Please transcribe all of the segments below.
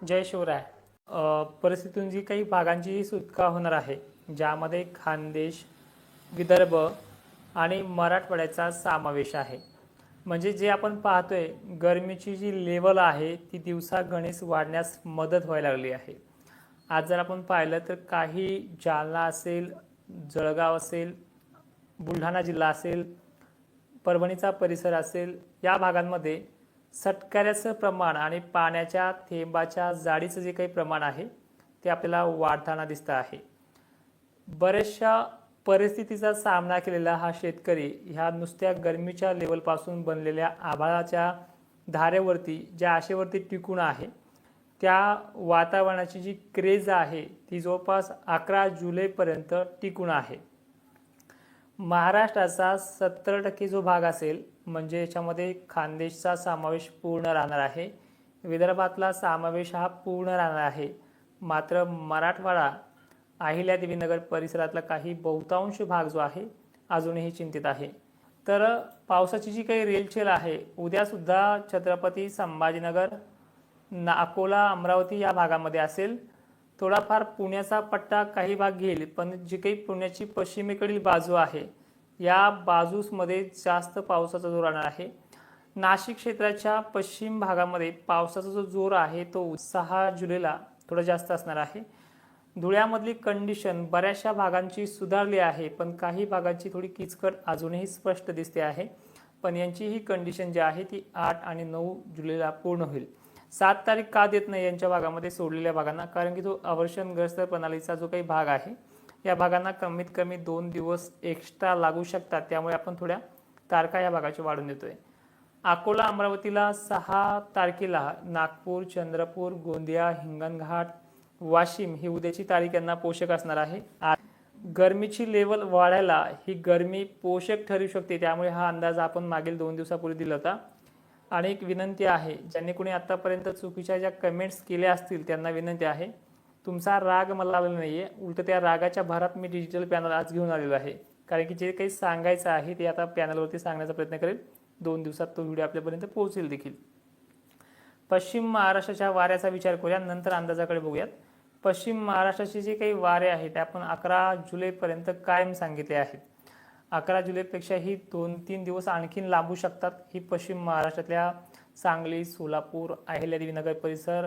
जय शिवराय. परिस्थितीतून जी काही भागांची सुटका होणार आहे ज्यामध्ये खानदेश विदर्भ आणि मराठवाड्याचा समावेश आहे. म्हणजे जे आपण पाहतोय गरमीची जी लेवल आहे ती दिवसागणिक वाढण्यास मदत व्हायला लागली आहे. आज जर आपण पाहिलं तर काही जालना असेल जळगाव असेल बुलढाणा जिल्हा असेल परभणीचा परिसर असेल या भागांमध्ये सटकऱ्याचं प्रमाण आणि पाण्याच्या थेंबाच्या जाडीचं जे काही प्रमाण आहे ते आपल्याला वाढताना दिसतं आहे. बऱ्याचशा परिस्थितीचा सामना केलेला हा शेतकरी ह्या नुसत्या गरमीच्या लेवलपासून बनलेल्या आभाळाच्या धारेवरती ज्या आशेवरती टिकून आहे त्या वातावरणाची जी क्रेज आहे ती जवळपास अकरा जुलैपर्यंत टिकून आहे. महाराष्ट्राचा सत्तर टक्के जो भाग असेल म्हणजे याच्यामध्ये खानदेशचा समावेश पूर्ण राहणार आहे. विदर्भातला समावेश हा पूर्ण राहणार आहे. मात्र मराठवाडा अहिल्यादेवीनगर परिसरातला काही बहुतांश भाग जो आहे अजूनही चिंतित आहे. तर पावसाची जी काही रेलचेल आहे उद्यासुद्धा छत्रपती संभाजीनगर ना अकोला अमरावती या भागामध्ये असेल. थोडाफार पुण्याचा पट्टा काही भाग घेईल पण जी काही पुण्याची पश्चिमेकडील बाजू आहे या बाजूसमध्ये जास्त पावसाचा जोर राहणार आहे. नाशिक क्षेत्राच्या पश्चिम भागामध्ये पावसाचा जो जोर आहे तो सहा जुलैला थोडा जास्त असणार आहे. धुळ्यामधली कंडिशन बऱ्याचशा भागांची सुधारली आहे पण काही भागांची थोडी किचकट अजूनही स्पष्ट दिसते आहे. पण यांची ही कंडिशन जी आहे ती आठ आणि नऊ जुलैला पूर्ण होईल. सात तारीख का देत नाही यांच्या भागामध्ये सोडलेल्या भागांना? कारण की तो अवर्षणग्रस्त प्रणालीचा जो काही भाग आहे या भागांना कमीत कमी दोन दिवस एक्स्ट्रा लागू शकतात. त्यामुळे आपण थोड्या तारखा या भागाची वाढून देतोय. अकोला अमरावतीला सहा तारखेला नागपूर चंद्रपूर गोंदिया हिंगणघाट वाशिम ही उद्याची तारीख यांना पोषक असणार आहे. गरमीची लेवल वाढायला ही गरमी पोषक ठरू शकते. त्यामुळे हा अंदाज आपण मागील दोन दिवसापूर्वी दिला होता. आणि एक विनंती आहे ज्यांनी कोणी आत्तापर्यंत चुकीच्या ज्या कमेंट्स केल्या असतील त्यांना विनंती आहे तुमचा राग मला आलेला नाही आहे उलट त्या रागाच्या भरात मी डिजिटल पॅनल आज घेऊन आलेलो आहे. कारण की जे काही सांगायचं आहे ते आता पॅनलवरती सांगण्याचा प्रयत्न करेल. दोन दिवसात तो व्हिडिओ आपल्यापर्यंत पोहोचेल देखील. पश्चिम महाराष्ट्राच्या वाऱ्याचा विचार करूया नंतर अंदाजाकडे बघूयात. पश्चिम महाराष्ट्राचे जे काही वारे आहेत ते आपण अकरा जुलैपर्यंत कायम सांगितले आहेत. अकरा जुलैपेक्षाही दोन तीन दिवस आणखीन लांबू शकतात. ही पश्चिम महाराष्ट्रातल्या सांगली सोलापूर अहिल्यादेवीनगर परिसर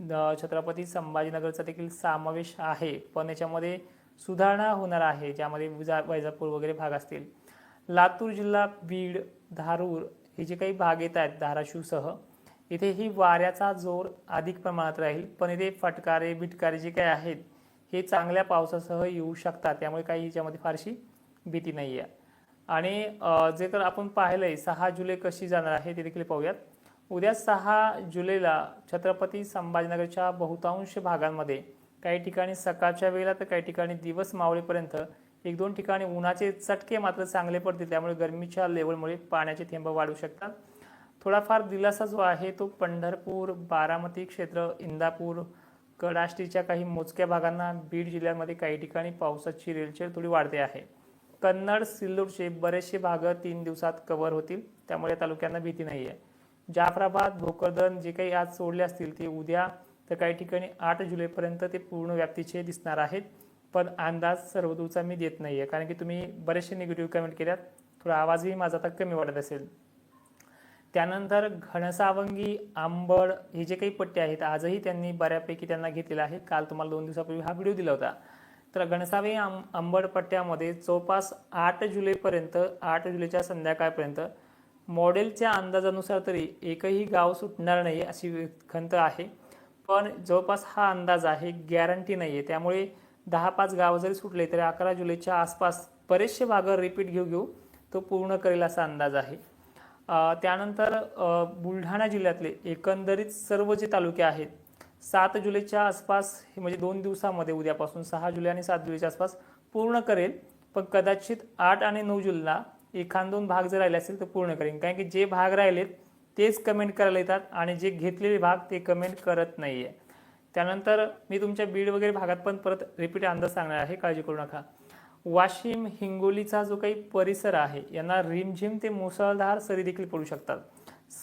द- छत्रपती संभाजीनगरचा देखील समावेश आहे. पण याच्यामध्ये सुधारणा होणार आहे ज्यामध्ये विजा वैजापूर वगैरे भाग असतील. लातूर जिल्हा बीड धारूर हे जे काही भाग येत आहेत धाराशिवसह इथेही वाऱ्याचा जोर अधिक प्रमाणात राहील. पण इथे फटकारे बिटकारे जे काही आहेत हे चांगल्या पावसासह येऊ शकतात. त्यामुळे काही याच्यामध्ये फारशी भीती नाही आहे आणि जे तर आपण पाहिलं आहे सहा जुलै कशी जाणार आहे ते देखील पाहूयात. उद्या सहा जुलैला छत्रपती संभाजीनगरच्या बहुतांश भागांमध्ये काही ठिकाणी सकाळच्या वेळेला तर काही ठिकाणी दिवस मावळेपर्यंत एक दोन ठिकाणी उन्हाचे चटके मात्र चांगले पडतील. त्यामुळे गरमीच्या लेवलमुळे पाण्याचे थेंब वाढू शकतात. थोडाफार दिलासा जो आहे तो पंढरपूर बारामती क्षेत्र इंदापूर कडाष्टीच्या काही मोजक्या भागांना बीड जिल्ह्यामध्ये काही ठिकाणी पावसाची रेलचेल थोडी वाढते आहे. कन्नड सिल्लोडचे बरेचसे भाग तीन दिवसात कव्हर होतील. त्यामुळे या तालुक्यांना भीती नाही आहे जाफराबाद भोकरदन जे काही आज सोडले असतील ते उद्या तर काही ठिकाणी आठ जुलैपर्यंत ते पूर्ण व्याप्तीचे दिसणार आहेत. पण अंदाज सर्वदूरचा मी देत नाही आहे कारण की तुम्ही बरेचसे निगेटिव्ह कमेंट केल्यात. थोडा आवाजही माझा आता कमी वाटत असेल. त्यानंतर घनसावंगी आंबड हे जे काही पट्टे आहेत आजही त्यांनी बऱ्यापैकी त्यांना घेतलेला आहे. काल तुम्हाला दोन दिवसापूर्वी हा व्हिडिओ दिला होता. तर घनसावी आं आंबडपट्ट्यामध्ये जवळपास आठ जुलैपर्यंत आठ जुलैच्या संध्याकाळपर्यंत मॉडेलच्या अंदाजानुसार तरी एकही गाव सुटणार नाही अशी खंत आहे. पण जवळपास हा अंदाज आहे गॅरंटी नाही आहे त्यामुळे दहा पाच गावं जरी सुटले तरी अकरा जुलैच्या आसपास बरेचसे भागं रिपीट घेऊ घेऊ तो पूर्ण करेल असा अंदाज आहे. त्यानंतर बुलढाणा जिल्ह्यातले एकंदरीत सर्व जे तालुके आहेत सात जुलैच्या आसपास हे म्हणजे दोन दिवसामध्ये उद्यापासून सहा जुलै आणि सात जुलैच्या आसपास पूर्ण करेल. पण कदाचित आठ आणि नऊ जुलैला एखाद दोन भाग जर राहिले असेल तर पूर्ण करेन. कारण की जे भाग राहिलेत तेच कमेंट करायला येतात आणि जे घेतलेले भाग ते कमेंट करत नाही आहे त्यानंतर मी तुमच्या बीड वगैरे भागात पण परत रिपीट अंदाज सांगणार आहे. काळजी करू नका. वाशिम हिंगोलीचा जो काही परिसर आहे यांना रिमझिम ते मुसळधार सरी देखील पडू शकतात.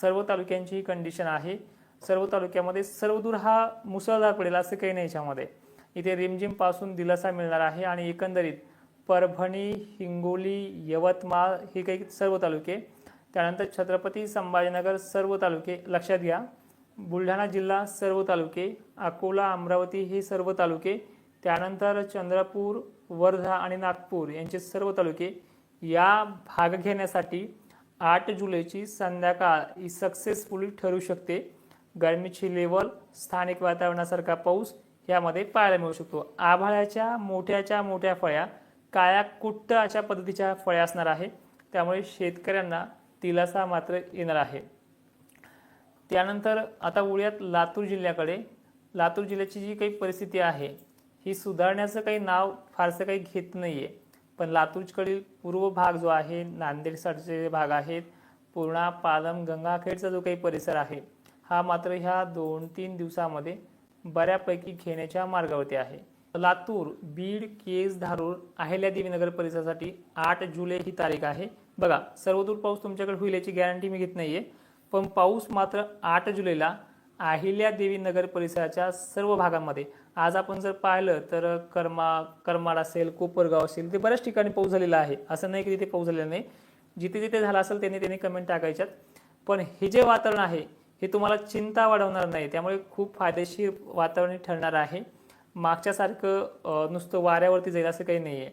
सर्व तालुक्यांची ही कंडिशन आहे. सर्व तालुक्यामध्ये सर्वदूर हा मुसळधार पडेल असं काही नाही याच्यामध्ये. इथे रिमझिमपासून दिलासा मिळणार आहे आणि एकंदरीत परभणी हिंगोली यवतमाळ हे काही सर्व तालुके त्यानंतर छत्रपती संभाजीनगर सर्व तालुके लक्षात घ्या. बुलढाणा जिल्हा सर्व तालुके अकोला अमरावती हे सर्व तालुके त्यानंतर चंद्रपूर वर्धा आणि नागपूर यांचे सर्व तालुके या भाग घेण्यासाठी आठ जुलैची संध्याकाळ ही सक्सेसफुली ठरू शकते. गरमीची लेवल स्थानिक वातावरणासारखा पाऊस यामध्ये पाहायला मिळू शकतो. आभाळाच्या मोठ्याच्या मोठ्या फळ्या काळ्या कुट्ट अशा पद्धतीच्या फळ्या असणार आहे. त्यामुळे शेतकऱ्यांना दिलासा मात्र येणार आहे. त्यानंतर आता उळ्यात लातूर जिल्ह्याकडे. लातूर जिल्ह्याची जी काही परिस्थिती आहे ही सुधारण्याचं काही नाव फारसं काही घेत नाही आहे पण लातूरकडील पूर्व भाग जो आहे नांदेडसाठीचे भाग आहेत पूर्णा पालम गंगाखेडचा जो काही परिसर आहे हा मात्र ह्या दोन तीन दिवसामध्ये बऱ्यापैकी घेण्याच्या मार्गावरती आहे. लातूर बीड केज धारूर अहिल्यादेवी नगर परिसरासाठी आठ जुलै ही तारीख आहे. बघा सर्वदूर पाऊस तुमच्याकडे होईल याची गॅरंटी मी घेत नाही आहे पण पाऊस मात्र आठ जुलैला अहिल्यादेवी नगर परिसराच्या सर्व भागांमध्ये. आज आपण जर पाहिलं तर कर्मा करमाड असेल कोपरगाव असेल ते बऱ्याच ठिकाणी पाऊस झालेला आहे. असं नाही की तिथे पाऊस झालेला नाही. जिथे जिथे झाला असेल त्यांनी त्यांनी कमेंट टाकायच्यात. पण हे जे वातावरण आहे हे तुम्हाला चिंता वाढवणार नाही. त्यामुळे खूप फायदेशीर वातावरण ठरणार आहे. मागच्यासारखं नुसतं वाऱ्यावरती जाईल असं काही नाही आहे